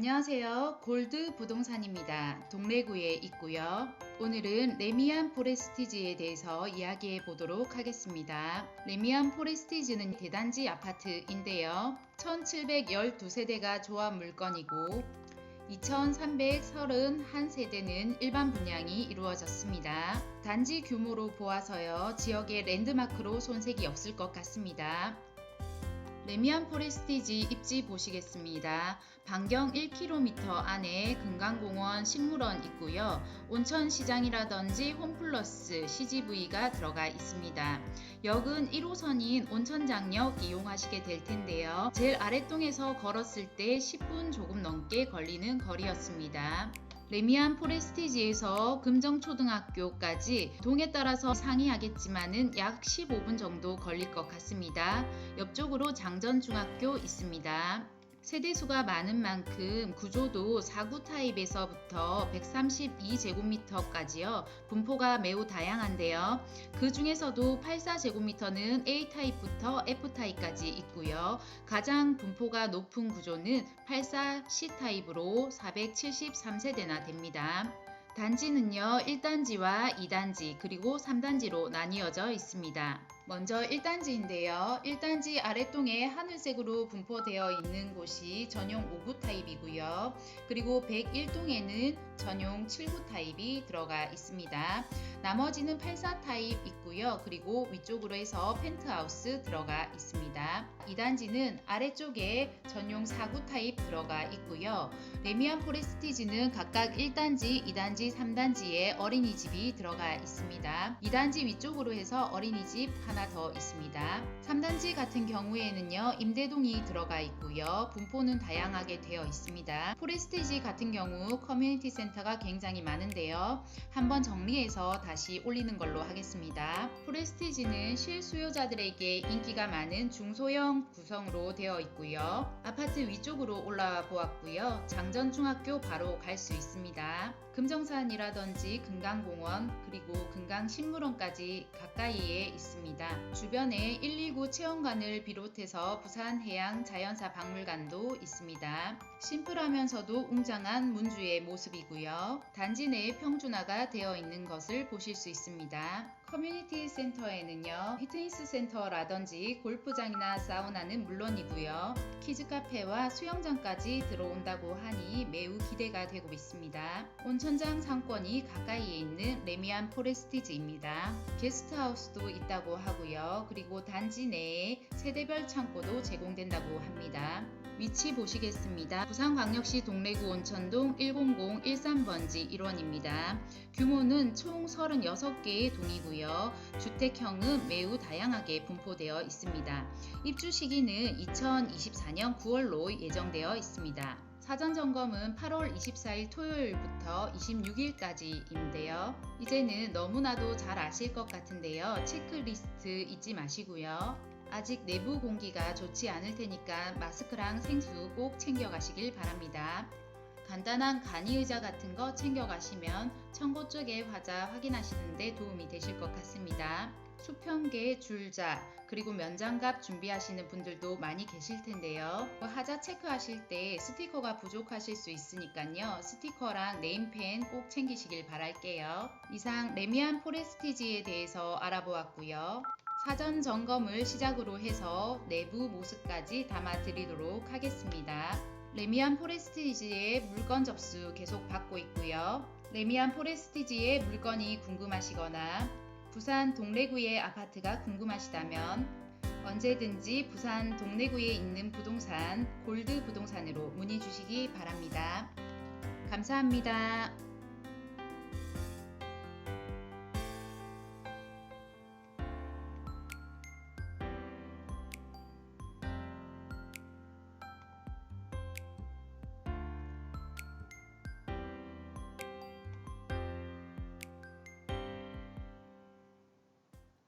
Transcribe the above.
안녕하세요. 골드 부동산입니다. 동래구에 있고요. 오늘은 레미안 포레스티지에 대해서 이야기해 보도록 하겠습니다. 레미안 포레스티지는 대단지 아파트인데요. 1712세대가 조합 물건이고 2331세대는 일반 분양이 이루어졌습니다. 단지 규모로 보아서요. 지역의 랜드마크로 손색이 없을 것 같습니다. 레미안 포레스티지 입지 보시겠습니다. 반경 1km 안에 금강공원 식물원 있고요. 온천시장이라든지 홈플러스 CGV가 들어가 있습니다. 역은 1호선인 온천장역 이용하시게 될 텐데요. 제일 아랫동에서 걸었을 때 10분 조금 넘게 걸리는 거리였습니다. 레미안 포레스티지에서 금정초등학교까지 동에 따라서 상이하겠지만은 약 15분 정도 걸릴 것 같습니다. 옆쪽으로 장전중학교 있습니다. 세대수가 많은 만큼 구조도 4구 타입에서부터 132제곱미터까지요. 분포가 매우 다양한데요. 그 중에서도 84제곱미터는 A 타입부터 F 타입까지 있고요. 가장 분포가 높은 구조는 84C 타입으로 473세대나 됩니다. 단지는요, 1단지와 2단지, 그리고 3단지로 나뉘어져 있습니다. 먼저 1단지인데요. 1단지 아랫동에 하늘색으로 분포되어 있는 곳이 전용 5구 타입이고요. 그리고 101동에는 전용 7구 타입이 들어가 있습니다. 나머지는 84 타입 있고요. 그리고 위쪽으로 해서 펜트하우스 들어가 있습니다. 2단지는 아래쪽에 전용 4구 타입 들어가 있고요. 레미안 포레스티지는 각각 1단지, 2단지, 3단지에 어린이집이 들어가 있습니다. 2단지 위쪽으로 해서 어린이집 하나 더 있습니다. 3단지 같은 경우에는요, 임대동이 들어가 있고요. 분포는 다양하게 되어 있습니다. 포레스티지 같은 경우 커뮤니티 센터가 굉장히 많은데요. 한번 정리해서 다시 올리는 걸로 하겠습니다. 포레스티지는 실수요자들에게 인기가 많은 중소형 구성으로 되어 있고요. 아파트 위쪽으로 올라와 보았고요. 장전중학교 바로 갈 수 있습니다. 금정산이라든지 금강공원 그리고 금강식물원까지 가까이에 있습니다. 주변에 129 체험관을 비롯해서 부산해양 자연사 박물관도 있습니다. 심플하면서도 웅장한 문주의 모습이고요. 단지 내에 평준화가 되어 있는 것을 보실 수 있습니다. 커뮤니티 센터에는요, 피트니스 센터라든지 골프장이나 사우나는 물론이고요, 키즈 카페와 수영장까지 들어온다고 하니 매우 기대가 되고 있습니다. 온천장 상권이 가까이에 있는 레미안 포레스티지입니다. 게스트하우스도 있다고 하고 요, 그리고 단지 내에 세대별 창고도 제공된다고 합니다. 위치 보시겠습니다. 부산광역시 동래구 온천동 10013번지 1원입니다. 규모는 총 36개의 동이고요. 주택형은 매우 다양하게 분포되어 있습니다. 입주 시기는 2024년 9월로 예정되어 있습니다. 사전 점검은 8월 24일 토요일부터 26일까지인데요. 이제는 너무나도 잘 아실 것 같은데요. 체크리스트 잊지 마시고요. 아직 내부 공기가 좋지 않을 테니까 마스크랑 생수 꼭 챙겨가시길 바랍니다. 간단한 간이 의자 같은 거 챙겨가시면 청고 쪽에 화자 확인하시는데 도움이 되실 것 같습니다. 수평계 줄자 그리고 면장갑 준비하시는 분들도 많이 계실 텐데요. 하자 체크하실 때 스티커가 부족하실 수 있으니까요. 스티커랑 네임펜 꼭 챙기시길 바랄게요. 이상 레미안 포레스티지에 대해서 알아보았고요. 사전 점검을 시작으로 해서 내부 모습까지 담아 드리도록 하겠습니다. 레미안 포레스티지의 물건 접수 계속 받고 있고요. 레미안 포레스티지의 물건이 궁금하시거나 부산 동래구의 아파트가 궁금하시다면 언제든지 부산 동래구에 있는 부동산 골드 부동산으로 문의 주시기 바랍니다. 감사합니다.